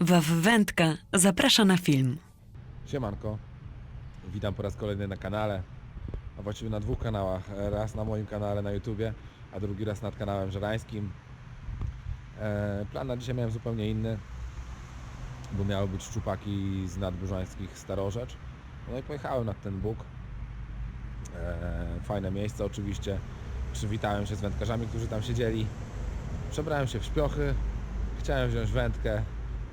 Waw Wędka zaprasza na film. Siemanko, witam po raz kolejny na kanale, a właściwie na dwóch kanałach. Raz na moim kanale na YouTubie, a drugi raz nad kanałem żerańskim. E, plan na dzisiaj miałem zupełnie inny, bo miały być szczupaki z nadburzańskich Starorzecz. No i pojechałem nad ten Bóg. E, fajne miejsce oczywiście. Przywitałem się z wędkarzami, którzy tam siedzieli. Przebrałem się w śpiochy, chciałem wziąć wędkę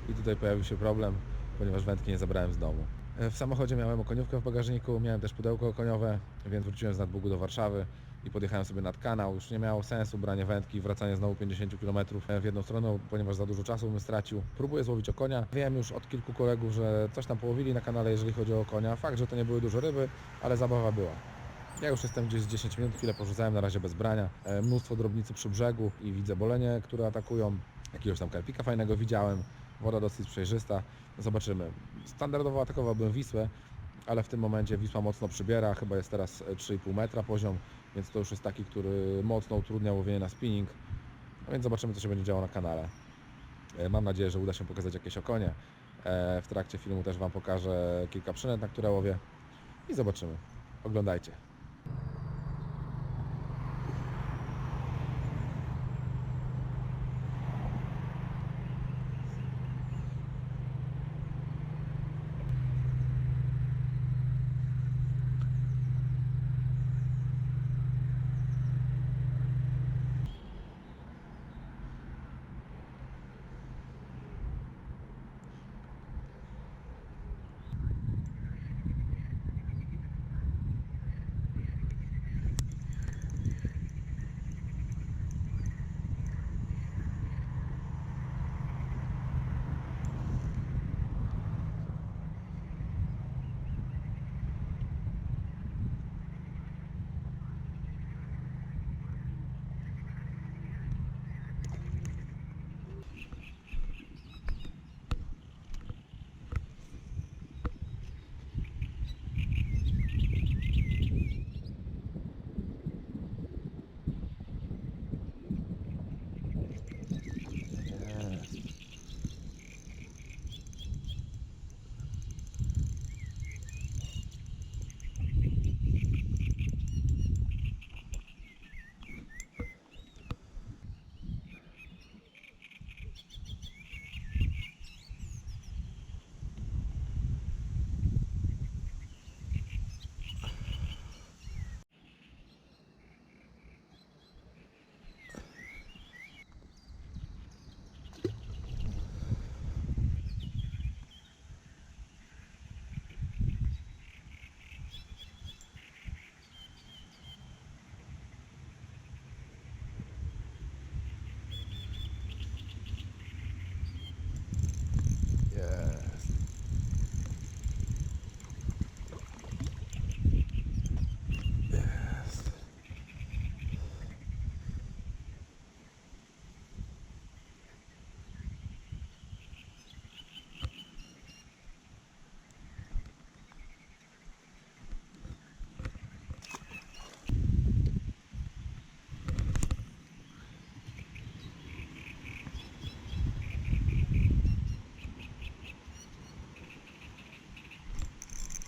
i tutaj pojawił się problem, ponieważ wędki nie zabrałem z domu. E, W samochodzie miałem okoniówkę w bagażniku, miałem też pudełko okoniowe, więc wróciłem z Nadbugu do Warszawy i podjechałem sobie nad kanał. Już nie miało sensu branie wędki wracanie znowu 50 km w jedną stronę, ponieważ za dużo czasu bym stracił. Próbuję złowić okonia. Wiem już od kilku kolegów, że coś tam połowili na kanale, jeżeli chodzi o okonia. Fakt, że to nie były duże ryby, ale zabawa była. Ja już jestem gdzieś z 10 minut, chwilę porzucałem na razie bez brania. E, Mnóstwo drobnicy przy brzegu i widzę bolenie, które atakują. Jakiegoś tam karpika fajnego widziałem. Woda dosyć przejrzysta. Zobaczymy. Standardowo atakowałbym Wisłę, ale w tym momencie Wisła mocno przybiera. Chyba jest teraz e, 3,5 metra poziom, więc to już jest taki, który mocno utrudnia łowienie na spinning. A więc zobaczymy, co się będzie działo na kanale. E, Mam nadzieję, że uda się pokazać jakieś okonie. E, W trakcie filmu też Wam pokażę kilka przynęt, na które łowię. I zobaczymy. Oglądajcie.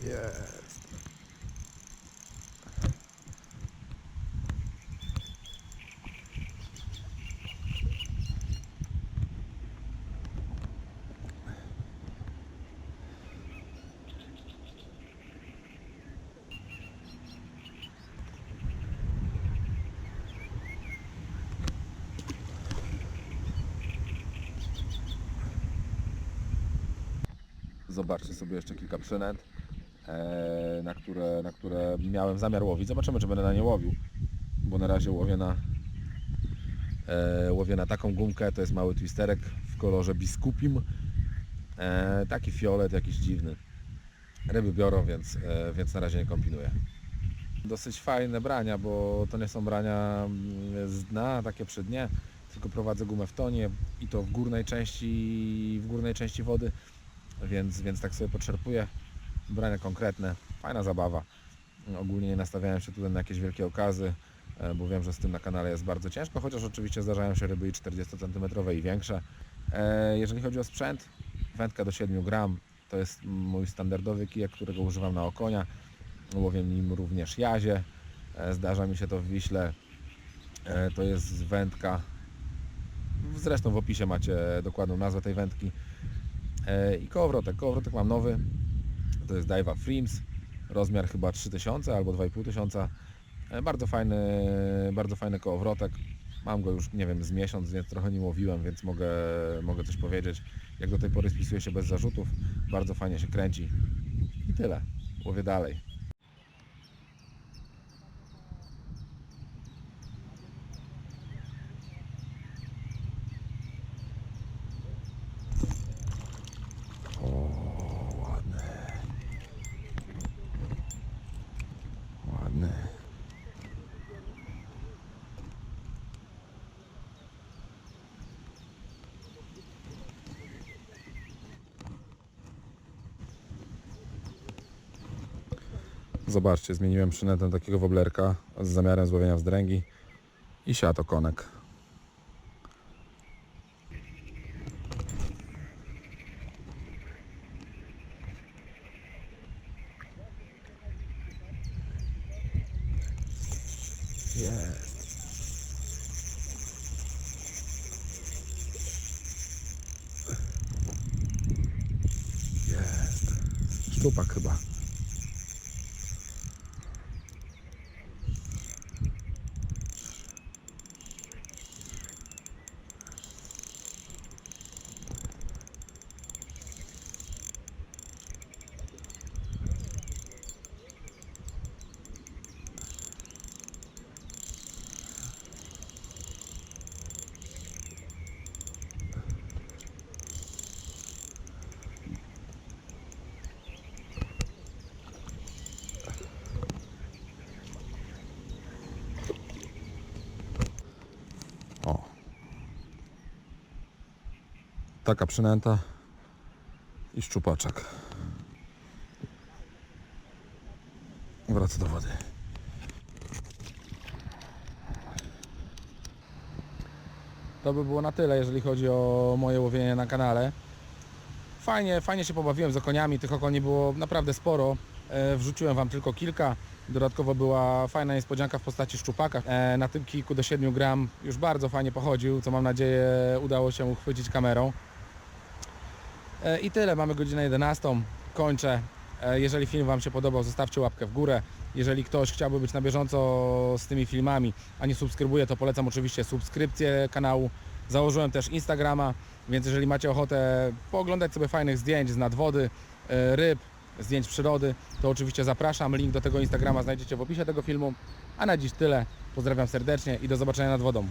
Jest. Zobaczcie sobie jeszcze kilka przynęt, na które, na które miałem zamiar łowić. Zobaczymy, czy będę na nie łowił, bo na razie łowię na, e, łowię na taką gumkę, to jest mały twisterek w kolorze biskupim. E, taki fiolet jakiś dziwny. Ryby biorą, więc, e, więc na razie nie kombinuję. Dosyć fajne brania, bo to nie są brania mm, z dna, takie przy dnie, tylko prowadzę gumę w tonie i to w górnej części, w górnej części wody, więc, więc tak sobie podczerpuję. Brania konkretne, fajna zabawa. Ogólnie nie nastawiałem się tutaj na jakieś wielkie okazy, e, bo wiem, że z tym na kanale jest bardzo ciężko, chociaż oczywiście zdarzają się ryby i 40 cm i większe. E, Jeżeli chodzi o sprzęt, Wędka do 7 gram to jest mój standardowy kijek, którego używam na okonia. Łowię nim również jazie. E, Zdarza mi się to w Wiśle. To jest wędka. Zresztą w opisie macie dokładną nazwę tej wędki. I kołowrotek. Kołowrotek mam nowy. To jest Daiwa Frims. Rozmiar chyba 3000 albo 2500. E, Bardzo fajny, bardzo fajny kołowrotek. Mam go już, nie wiem, z miesiąc, więc trochę nim łowiłem, więc mogę, mogę coś powiedzieć. Jak do tej pory spisuje się bez zarzutów. Bardzo fajnie się kręci. I tyle. Łowię dalej. Zobaczcie, zmieniłem przynętę takiego woblerka z zamiarem złowienia wzdręgi i siato konek. Jest. Jest. Szczupak chyba. Taka przynęta i szczupaczek. Wraca do wody. To by było na tyle, jeżeli chodzi o moje łowienie na kanale. Fajnie, fajnie się pobawiłem z okoniami, tych okoni było naprawdę sporo. E, Wrzuciłem Wam tylko kilka. Dodatkowo była fajna niespodzianka w postaci szczupaka. E, Na tym kilku do 7 gram już bardzo fajnie pochodził, co mam nadzieję udało się uchwycić kamerą. E, I tyle, mamy godzinę 11. Kończę. E, Jeżeli film Wam się podobał, zostawcie łapkę w górę. Jeżeli ktoś chciałby być na bieżąco z tymi filmami, a nie subskrybuje, to polecam oczywiście subskrypcję kanału. Założyłem też Instagrama, więc jeżeli macie ochotę pooglądać sobie fajnych zdjęć z nadwody, e, ryb, zdjęć przyrody, to oczywiście zapraszam. Link do tego Instagrama znajdziecie w opisie tego filmu. A na dziś tyle. Pozdrawiam serdecznie i do zobaczenia nad wodą.